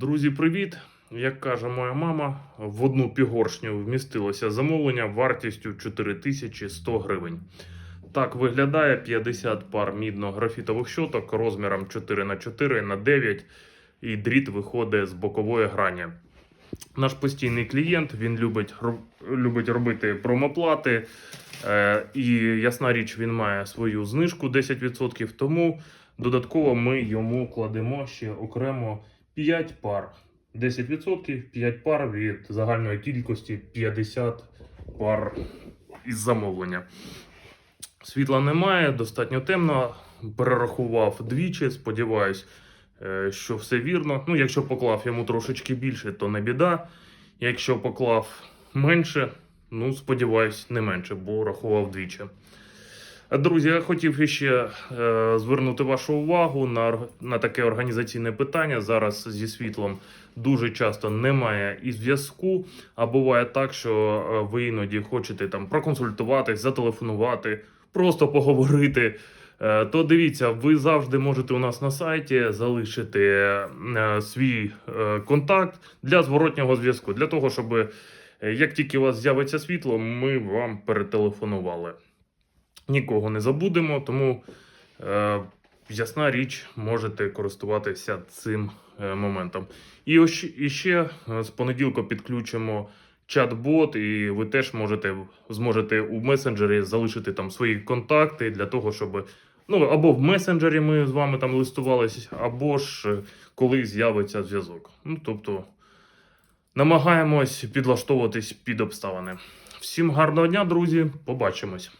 Друзі, привіт! Як каже моя мама, в одну пігоршню вмістилося замовлення вартістю 4100 гривень. Так виглядає 50 пар мідно-графітових щоток розміром 4х4 на 9 і дріт виходить з бокової грані. Наш постійний клієнт він любить, любить робити промоплати. Е, і ясна річ, він має свою знижку 10%, тому додатково ми йому кладемо ще окремо 5 пар. 10% 5 пар від загальної кількості 50 пар із замовлення. Світла немає, достатньо темно. Перерахував двічі. Сподіваюсь, е, що все вірно. Ну, якщо поклав йому трошечки більше, то не біда. Якщо поклав менше, ну, сподіваюсь, не менше, бо рахував двічі. Друзі, я хотів ще е, звернути вашу увагу на, на таке організаційне питання. Зараз зі світлом дуже часто немає і зв'язку. А буває так, що е, ви іноді хочете там проконсультуватись, зателефонувати, просто поговорити. Е, То дивіться, ви завжди можете у нас на сайті залишити свій контакт для зворотнього зв'язку, для того, щоб як тільки у вас з'явиться світло, ми вам перетелефонували. Нікого не забудемо, тому е, ясна річ, можете користуватися цим е, моментом. І, ось, і ще е, з понеділка підключимо чат-бот, і ви теж можете зможете у месенджері залишити там свої контакти для того, щоб ну або в месенджері ми з вами там листувалися, або ж е, коли з'явиться зв'язок. Ну тобто намагаємось підлаштовуватись під обставини. Всім гарного дня, друзі! Побачимось!